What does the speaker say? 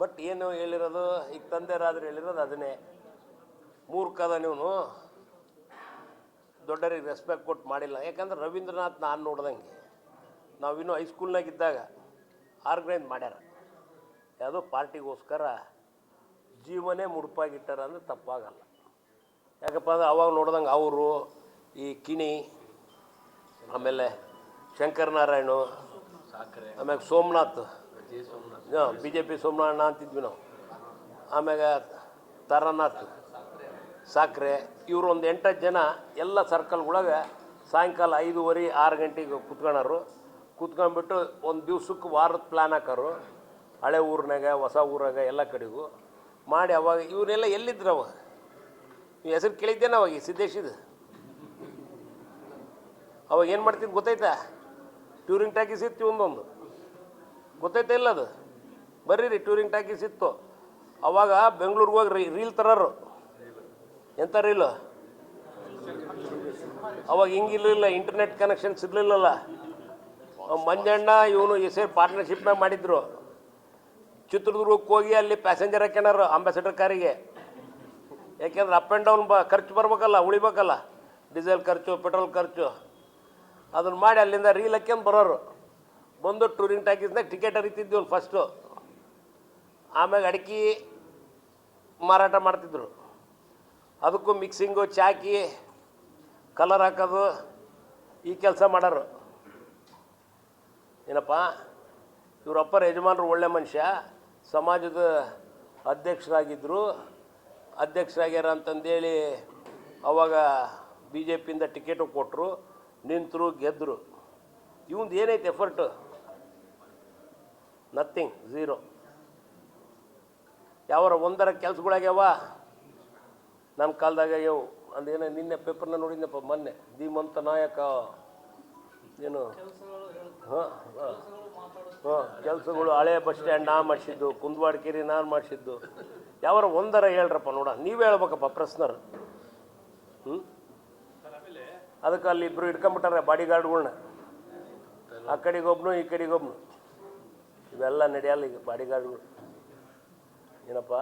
But ಏನು ಹೇಳಿರೋದು ಈಗ ತಂದೆರಾದ್ರೆ ಹೇಳಿರೋದು ಅದನ್ನೇ. ಮೂರ್ಖದ ನೀವು ದೊಡ್ಡರಿಗೆ ರೆಸ್ಪೆಕ್ಟ್ ಕೊಟ್ಟು ಮಾಡಿಲ್ಲ. ಯಾಕಂದ್ರೆ ರವೀಂದ್ರನಾಥ್ ನಾನು ನೋಡ್ದಂಗೆ. ನಾವಿನ್ನೂ ಹೈಸ್ಕೂಲ್ನಾಗ ಇದ್ದಾಗ ಆರ್ಗನೈಸ್ ಮಾಡ್ಯಾರ. ಯಾವುದೋ ಪಾರ್ಟಿಗೋಸ್ಕರ ಜೀವನೇ ಮುಡುಪಾಗಿಟ್ಟಾರ ಅಂದರೆ ತಪ್ಪಾಗಲ್ಲ. ಯಾಕಪ್ಪ ಅಂದ್ರೆ ಅವಾಗ ನೋಡ್ದಂಗೆ ಅವರು, ಈ ಕಿಣಿ, ಆಮೇಲೆ ಶಂಕರನಾರಾಯಣ, ಆಮೇಲೆ Somanath. B J P Somanarayana ಅಂತಿದ್ವಿ ನಾವು ಆಮ್ಯಾಗ ತಾರನಾಥ್ ಸಾಕ್ರೆ ಇವರು ಒಂದು ಎಂಟತ್ತು ಜನ ಎಲ್ಲ ಸರ್ಕಲ್ಗೊಳಗೆ ಸಾಯಂಕಾಲ ಐದೂವರೆ, ಆರು ಗಂಟೆಗೆ ಕುತ್ಕೊಳರು ಕುತ್ಕೊಂಡ್ಬಿಟ್ಟು ಒಂದು ದಿವ್ಸಕ್ಕೆ ವಾರದ ಪ್ಲ್ಯಾನ್ ಹಾಕೋರು. ಹಳೆ ಊರಿನಾಗ, ಹೊಸ ಊರಾಗ ಎಲ್ಲ ಕಡೆಗೂ. ಮಾಡಿ ಅವಾಗ ಇವರೆಲ್ಲ ಎಲ್ಲಿದ್ರು ಅವಾಗ? ನೀವು ಹೆಸರು ಕೇಳಿದ್ದೇನೆ ಅವಾಗ ಈ ಅವಾಗ ಏನು ಮಾಡ್ತೀನಿ ಗೊತ್ತಾಯ್ತಾ? ಟ್ಯೂರಿಂಗ್ ಟ್ಯಾಕಿಸ್ ಇತ್ತು ಒಂದೊಂದು. ಗೊತ್ತೈತಾ ಇಲ್ಲ ಅದು. ಬರ್ರಿ ಟೂರಿಂಗ್ ಟ್ಯಾಕೀಸ್ ಇತ್ತು ಅವಾಗ ಬೆಂಗಳೂರಿಗೆ ಹೋಗಿ ರೀ ರೀಲ್ ತರೋರು. ಎಂಥ ರೀಲು ಅವಾಗ ಹಿಂಗಿರ್ಲಿಲ್ಲ ಇಂಟರ್ನೆಟ್ ಕನೆಕ್ಷನ್ ಸಿಗ್ಲಿಲ್ಲಲ್ಲ. ಮಂಜಣ್ಣ ಇವನು ಎಸ್ ಪಾರ್ಟ್ನರ್ಶಿಪ್ನಾಗ ಮಾಡಿದ್ರು. ಚಿತ್ರದುರ್ಗಕ್ಕೆ ಹೋಗಿ ಅಲ್ಲಿ ಪ್ಯಾಸೆಂಜರ್ ಹಾಕ್ಯನಾರು ಅಂಬಾಸಿಡರ್ ಕಾರಿಗೆ. ಯಾಕೆಂದ್ರೆ ಅಪ್ ಆ್ಯಂಡ್ ಡೌನ್ ಬ, ಖರ್ಚು ಬರ್ಬೇಕಲ್ಲ, ಉಳಿಬೇಕಲ್ಲ. ಡೀಸೆಲ್ ಖರ್ಚು ಪೆಟ್ರೋಲ್ ಖರ್ಚು. ಅದನ್ನು ಮಾಡಿ ಅಲ್ಲಿಂದ ರೀಲ್ ಹಾಕ್ಯಂದು ಬರೋರು. ಬಂದು ಟೂರಿಂಗ್ ಟ್ಯಾಕಿಸ್ನಾಗ ಟಿಕೆಟ್ ಹರಿತಿದ್ವಿ ಫಸ್ಟು ಆಮ್ಯಾಗ ಅಡಿಕೆ ಮಾರಾಟ ಮಾಡ್ತಿದ್ರು. ಅದಕ್ಕೂ ಮಿಕ್ಸಿಂಗು ಚಾಕಿ ಕಲರ್ ಹಾಕೋದು ಈ ಕೆಲಸ ಮಾಡೋರು. ಏನಪ್ಪ ಇವರಪ್ಪರ ಯಜಮಾನರು ಒಳ್ಳೆ ಮನುಷ್ಯ, ಸಮಾಜದ ಅಧ್ಯಕ್ಷರಾಗಿದ್ದರು ಅಧ್ಯಕ್ಷರಾಗ್ಯಾರ ಅಂತಂದೇಳಿ ಅವಾಗ ಬಿ ಜೆ ಪಿಯಿಂದ ಟಿಕೆಟು ಕೊಟ್ಟರು ನಿಂತರು ಗೆದ್ದರು ಇವಂದು ಏನೈತೆ ಎಫರ್ಟು ನಥಿಂಗ್ ಝೀರೋ ಯಾವಾರ ಒಂದರ ಕೆಲಸಗಳಾಗ್ಯಾವ? ನನ್ನ ಕಾಲದಾಗ ಯವು ಅದೇನೋ ನಿನ್ನೆ ಪೇಪರ್ನ ನೋಡಿದ್ನಪ್ಪ ಮೊನ್ನೆ, ಧೀಮಂತ ನಾಯಕ, ಏನು? ಹಾಂ ಹಾಂ. ಕೆಲಸಗಳು ಹಳೆ ಬಸ್ ಸ್ಟ್ಯಾಂಡ್ ನಾ ಮಾಡಿಸಿದ್ದು, ಕುಂದ್ವಾಡ್ಕೇರಿ ನಾನು ಮಾಡಿಸಿದ್ದು. ಯಾವಾರ ಒಂದರ ಹೇಳ್ರಪ್ಪ ನೋಡ, ನೀವೇ ಹೇಳ್ಬೇಕಪ್ಪ ಪ್ರಶ್ನರ್. ಹ್ಞೂ ಅದಕ್ಕೆ ಅಲ್ಲಿ ಇಬ್ಬರು ಹಿಡ್ಕೊಂಬಿಟ್ಟಾರೆ ಬಾಡಿ ಗಾರ್ಡ್ಗಳನ್ನ ಆ ಕಡೆಗೊಬ್ನು, ಈ ಕಡೆಗೊಬ್ನು. ಇವೆಲ್ಲ ನಡೆಯಲ್ಲ ಈಗ ಬಾಡಿಗಾರ್ಡ್ಗಳು ಏನಪ್ಪ?